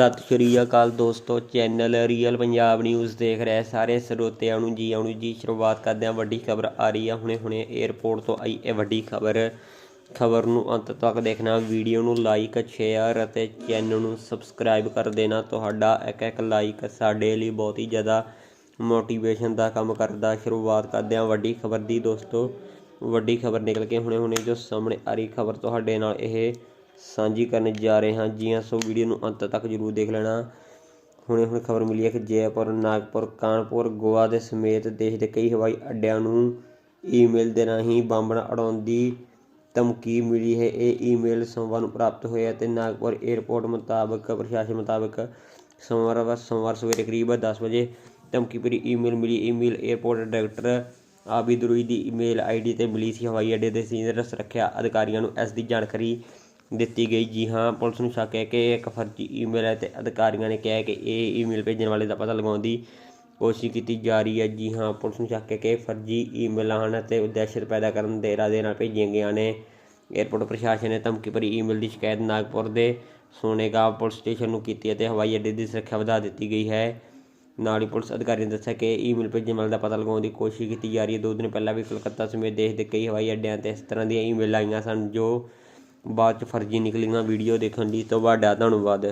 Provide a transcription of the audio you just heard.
ਸਤਿ ਸ਼੍ਰੀ ਅਕਾਲ ਦੋਸਤੋ, channel real Punjab news ਦੇਖ ਰਹੇ ਸਾਰੇ ਸਰੋਤਿਆਂ ਨੂੰ ਜੀ, ਆਉਣੀ ਜੀ, ਸ਼ੁਰੂਆਤ ਕਰਦੇ ਹਾਂ ਵੱਡੀ ਖਬਰ ਆ ਰਹੀ ਆ, ਹੁਣੇ ਹੁਣੇ 에ਅਰਪੋਰਟ ਤੋਂ ਆਈ ਇਹ ਵੱਡੀ ਖਬਰ। ਖਬਰ ਨੂੰ ਅੰਤ ਤੱਕ ਦੇਖਣਾ ਵੀਡੀਓ ਨੂੰ ਲਾਈਕ ਸ਼ੇਅਰ ਅਤੇ ਚੈਨਲ ਨੂੰ ਸਬਸਕ੍ਰਾਈਬ ਕਰ ਦੇਣਾ। ਤੁਹਾਡਾ ਇੱਕ ਇੱਕ ਲਾਈਕ ਸਾਡੇ ਲਈ ਬਹੁਤ ਹੀ ਜ਼ਿਆਦਾ ਮੋਟੀਵੇਸ਼ਨ ਦਾ ਕੰਮ ਕਰਦਾ। ਸ਼ੁਰੂਆਤ ਕਰਦੇ ਹਾਂ ਵੱਡੀ ਖਬਰ ਦੀ ਦੋਸਤੋ। ਵੱਡੀ ਖਬਰ ਨਿਕਲ ਕੇ ਹੁਣੇ ਹੁਣੇ ਜੋ ਸਾਹਮਣੇ ਆ ਰਹੀ ਖਬਰ ਤੁਹਾਡੇ ਨਾਲ, ਇਹ ਸਾਂਝੀ ਕਰਨ ਜਾ ਰਹੇ ਹਾਂ। ਜੀ ਹਾਂ, ਸੋ ਵੀਡੀਓ ਨੂੰ ਅੰਤ ਤੱਕ ਜਰੂਰ ਦੇਖ ਲੈਣਾ। ਹੁਣੇ ਹੁਣ ਖਬਰ ਮਿਲੀ ਹੈ ਕਿ ਜੈਪੁਰ, ਨਾਗਪੁਰ, ਕਾਨਪੁਰ, ਗੋਆ ਦੇ ਸਮੇਤ ਦੇਸ਼ ਦੇ ਕਈ ਹਵਾਈ ਅੱਡਿਆਂ ਨੂੰ ਈਮੇਲ ਦੇ ਰਾਹੀਂ ਬੰਬ ਉਡਾਉਣ ਦੀ ਧਮਕੀ ਮਿਲੀ ਹੈ। ਇਹ ਈਮੇਲ ਸੋਮਵਾਰ ਨੂੰ ਪ੍ਰਾਪਤ ਹੋਇਆ ਤੇ ਨਾਗਪੁਰ 에ਅਰਪੋਰਟ ਮੁਤਾਬਕ, ਪ੍ਰਸ਼ਾਸਨ ਮੁਤਾਬਕ ਸੋਮਵਾਰ ਸੋਮਵਾਰ ਸਵੇਰੇ ਕਰੀਬ 10 ਵਜੇ ਧਮਕੀ ਭਰੀ ਈਮੇਲ ਮਿਲੀ। Email airport director Abid Rui ਦੀ ਈਮੇਲ ਆਈਡੀ ਤੇ ਮਿਲੀ ਸੀ। ਹਵਾਈ ਅੱਡੇ ਦੇ ਸੀਨੀਅਰ ਸੁਰੱਖਿਆ ਅਧਿਕਾਰੀਆਂ ਨੂੰ ਇਸ ਦੀ ਜਾਣਕਾਰੀ ਦਿੱਤੀ ਗਈ। ਜੀ ਹਾਂ, ਪੁਲਿਸ ਨੂੰ ਸ਼ੱਕ ਹੈ ਕਿ ਇਹ ਇੱਕ ਫਰਜ਼ੀ ਈਮੇਲ ਹੈ ਤੇ ਅਧਿਕਾਰੀਆਂ ਨੇ ਕਿਹਾ ਹੈ ਕਿ ਇਹ ਈਮੇਲ ਭੇਜਣ ਵਾਲੇ ਦਾ ਪਤਾ ਲਗਾਉਣ ਦੀ ਕੋਸ਼ਿਸ਼ ਕੀਤੀ ਜਾ ਰਹੀ ਹੈ। ਜੀ ਹਾਂ, ਪੁਲਿਸ ਨੂੰ ਸ਼ੱਕ ਹੈ ਕਿ ਇਹ ਫਰਜ਼ੀ ਈਮੇਲਾਂ ਹਨ ਅਤੇ ਦਹਿਸ਼ਤ ਪੈਦਾ ਕਰਨ ਦੇ ਇਰਾਦੇ ਨਾਲ ਭੇਜੀਆਂ ਗਈਆਂ ਨੇ। ਏਅਰਪੋਰਟ ਪ੍ਰਸ਼ਾਸਨ ਨੇ ਧਮਕੀ ਭਰੀ ਈਮੇਲ ਦੀ ਸ਼ਿਕਾਇਤ ਨਾਗਪੁਰ ਦੇ ਸੋਨੇਗਾਂਵ ਪੁਲਿਸ ਸਟੇਸ਼ਨ ਨੂੰ ਕੀਤੀ ਅਤੇ ਹਵਾਈ ਅੱਡੇ ਦੀ ਸੁਰੱਖਿਆ ਵਧਾ ਦਿੱਤੀ ਗਈ ਹੈ। ਨਾਲ ਹੀ ਪੁਲਿਸ ਅਧਿਕਾਰੀ ਨੇ ਦੱਸਿਆ ਕਿ ਈਮੇਲ ਭੇਜਣ ਵਾਲੇ ਦਾ ਪਤਾ ਲਗਾਉਣ ਦੀ ਕੋਸ਼ਿਸ਼ ਕੀਤੀ ਜਾ ਰਹੀ ਹੈ। ਦੋ ਦਿਨ ਪਹਿਲਾਂ ਵੀ ਕਲਕੱਤਾ ਸਮੇਤ ਦੇਸ਼ ਦੇ ਕਈ ਹਵਾਈ ਅੱਡਿਆਂ ਤੇ ਇਸ ਤਰ੍ਹਾਂ ਦੀਆਂ ਈਮੇਲ ਆਈਆਂ ਸਨ ਜੋ ਬਾਅਦ ਚ ਫਰਜ਼ੀ ਨਿਕਲੀਆਂ ਵੀਡੀਓ ਦੇਖਣ ਲਈ ਤੁਹਾਡਾ ਧੰਨਵਾਦ।